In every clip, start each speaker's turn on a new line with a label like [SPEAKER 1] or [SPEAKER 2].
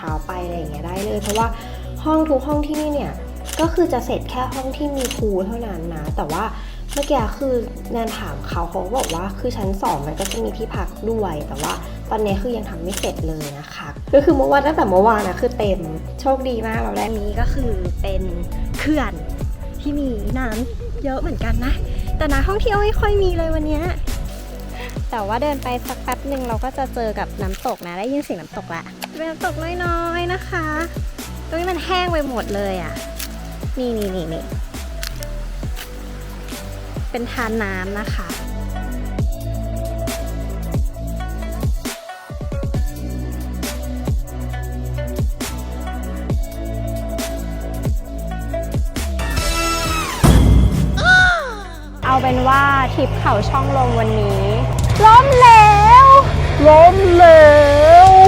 [SPEAKER 1] เท้าไปอะไรอย่างเงี้ยได้เลย เพราะว่าห้องทุกห้องที่นี่เนี่ยก็คือจะเสร็จแค่ห้องที่มีพูเท่านั้นนะ แต่ว่าเมื่อกี้คือแนนถามเขาเขาบอกว่าคือชั้นสองมันก็จะมีที่พักด้วย แต่ว่าตอนนี้คือยังทำไม่เสร็จเลยนะคะก็คือเมื่อวานตั้งแต่เมื่อวานนะคือเต็มโชคดีมากเราได้
[SPEAKER 2] นี้ก็คือเป็นเขื่อนที่มีน้ำเยอะเหมือนกันนะ แต่นักท่องเที่ยวไม่ค่อยมีเลยวันนี้แต่ว่าเดินไปสักแป๊บหนึ่งเราก็จะเจอกับน้ำตกนะได้ยินเสียงน้ำตกละ เป็นน้ำตกน้อยๆนะคะ ตรงนี้มันแห้งไปหมดเลยอะ นี่นี่นี่นี่เป็นทานน้ำนะคะเอาเป็นว่าทริปเขาช่องลมวันนี้ ล้มแล้วล้มแล้วแล้ว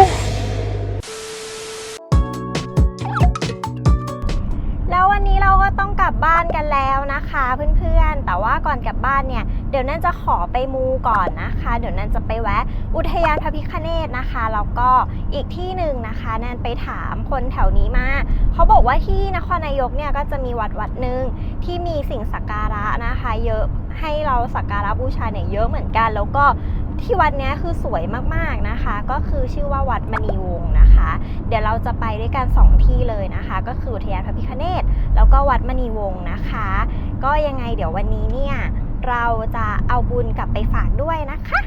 [SPEAKER 2] านเนี่ยเดี๋ยวนั่นจะขอไปมูก่อนนะคะ เดี๋ยวนั่นจะไปแวะอุทยานพระพิคเนตนะคะแล้วก็อีกที่หนึ่งนะคะแนนไปถามคนแถวนี้มาเขาบอกว่าที่นครนายกเนี่ยก็จะมีวัดวัดหนึ่งที่มีสิ่งสักการะนะคะ เยอะให้เราสักการะบูชาเนี่ยเยอะเหมือนกัน แล้วก็ที่วัดเนี้ยคือสวยมากๆนะคะ ก็คือชื่อว่าวัดมณีวงศ์นะคะ เดี๋ยวเราจะไปด้วยกัน 2 ที่เลยนะคะ ก็คืออุทยานพระพิคเนตแล้วก็วัดมณีวงศ์นะคะ ก็ยังไงเดี๋ยววันนี้เนี่ย เราจะเอาบุญกลับไปฝากด้วยนะคะ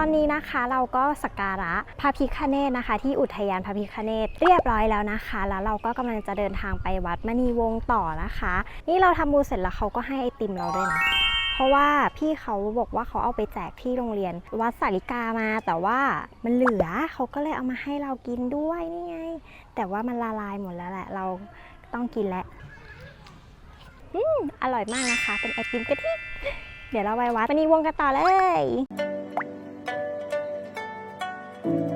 [SPEAKER 2] ตอนนี้นะคะเราก็สักการะพระพิคเนตนะคะ ที่อุทยานพระพิคเนตเรียบร้อยแล้วนะคะ แล้วเราก็กำลังจะเดินทางไปวัดมณีวงศ์ต่อนะคะ นี่เราทำบุญเสร็จแล้วเขาก็ให้ไอติมเราด้วยนะเพราะว่าพี่เขาบอกว่าเขาเอาไปแจกที่โรงเรียน วัดสาริกามาแต่ว่ามันเหลือเขาก็เลยเอามาให้เรากินด้วยนี่ไง แต่ว่ามันละลายหมดแล้วแหละ เราต้องกินแล้วอืมอร่อยมากนะคะ เป็นไอติมกะทิเดี๋ยวเราไปวัดมณีวงศ์กันต่อเลย น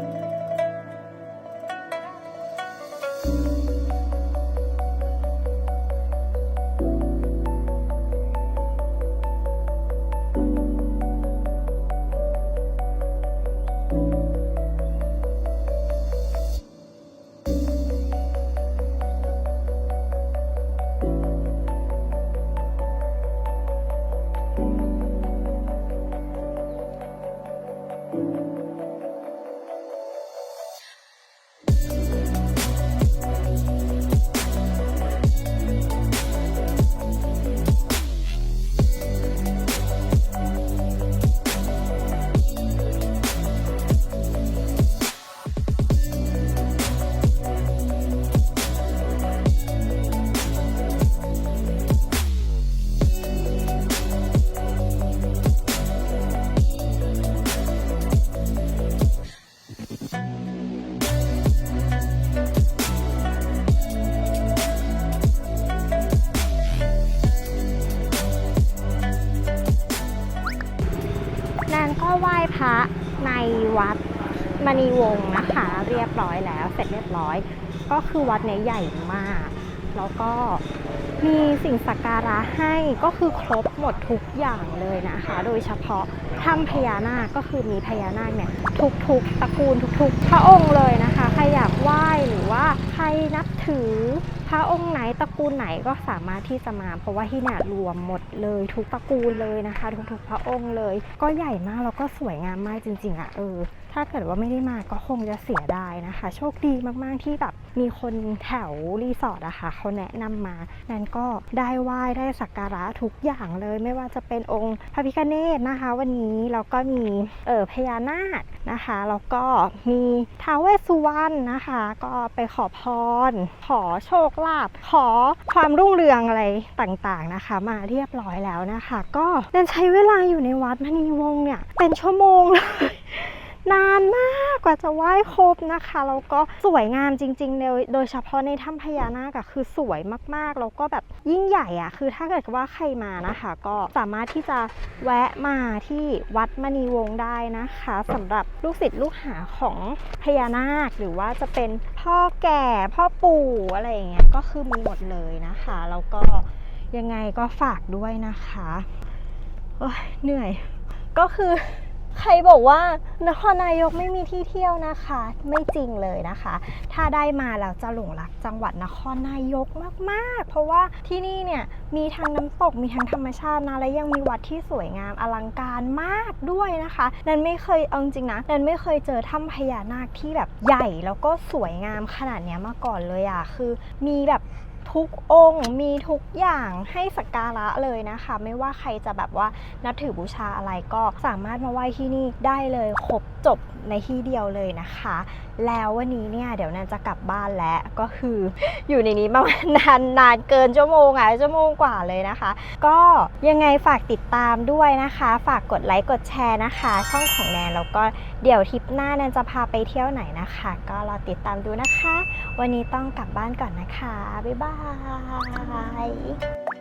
[SPEAKER 2] ก็ไหว้พระในวัดมณีวงศ์นะคะ เรียบร้อยแล้วเสร็จเรียบร้อย ก็คือวัดเนี้ยใหญ่มาก แล้วก็มีสิ่งสักการะให้ก็คือครบหมดทุกอย่างเลยนะคะ โดยเฉพาะถ้ำพญานาคก็คือมีพญานาคเนี่ยทุกๆตระกูลทุกๆ พระองค์เลยนะคะ ใครอยากไหว้หรือว่า รนับถือพระองค์ไหนตระกูลไหนก็สามารถที่จะมา เพราะว่าที่เนี่ยรวมหมดเลยทุกตระกูลเลยนะคะ ทุกๆพระองค์เลย ก็ใหญ่มากแล้วก็สวยงามมากจริง ๆอะ่ะเออถ้าเกิดว่าไม่ได้มาก็คงจะเสียดายนะคะ โชคดีมากๆที่แบบมีคนแถวรีสอร์ทอะค่ะเขาแนะนำมา นั้นก็ได้ไหว้ได้สักการะทุกอย่างเลย ไม่ว่าจะเป็นองค์พระพิฆเนศนะคะ วันนี้แล้วก็มีเออพญานาคนะคะแล้วก็มีท้าวเวสสุวรรณนะคะ ก็ไปขอพร ขอโชคลาภขอความรุ่งเรืองอะไรต่างๆนะคะ มาเรียบร้อยแล้วนะคะ ก็เดินใช้เวลาอยู่ในวัดมณีวงเนี่ย เป็นชั่วโมงเลย นานมากกว่าจะไหว้ครบนะคะแล้วก็สวยงามจริงๆโดยโดยเฉพาะในถ้ำพญานาคคือสวยมากๆแล้วก็แบบยิ่งใหญ่อะคือถ้าเกิดว่าใครมานะคะ ก็สามารถที่จะแวะมาที่วัดมณีวงศ์ได้นะคะสำหรับลูกศิษย์ลูกหาของพญานาคหรือว่าจะเป็นพ่อแก่พ่อปู่อะไรอย่างเงี้ยก็คือมีหมดเลยนะคะแล้วก็ยังไงก็ฝากด้วยนะคะ โอ้ยเหนื่อย ก็คือ ใครบอกว่านครนายกไม่มีที่เที่ยวนะคะ ไม่จริงเลยนะคะ ถ้าได้มาแล้วจะหลงรักจังหวัดนครนายกมากๆ เพราะว่าที่นี่เนี่ยมีทั้งน้ำตกมีทั้งธรรมชาตินะและยังมีวัดที่สวยงามอลังการมากด้วยนะคะนันไม่เคยเอาจริงนะนันไม่เคยเจอถ้ำพญานาคที่แบบใหญ่แล้วก็สวยงามขนาดนี้มาก่อนเลยอะ่ะคือมีแบบ ทุกองค์มีทุกอย่างให้สักการะเลยนะคะ ไม่ว่าใครจะแบบว่านับถือบูชาอะไรก็สามารถมาไหว้ที่นี่ได้เลยครบ จบในที่เดียวเลยนะคะ แล้ววันนี้เนี่ยเดี๋ยวนันจะกลับบ้านแล้วก็คืออยู่ในนี้ประมาณนานนานเกินชั่วโมงอะชั่วโมงกว่าเลยนะคะ ก็ยังไงฝากติดตามด้วยนะคะ ฝากกดไลค์กดแชร์นะคะ ช่องของแนนแล้วก็เดี๋ยวทริปหน้าแนนจะพาไปเที่ยวไหนนะคะ ก็รอติดตามดูนะคะ วันนี้ต้องกลับบ้านก่อนนะคะบ๊ายบาย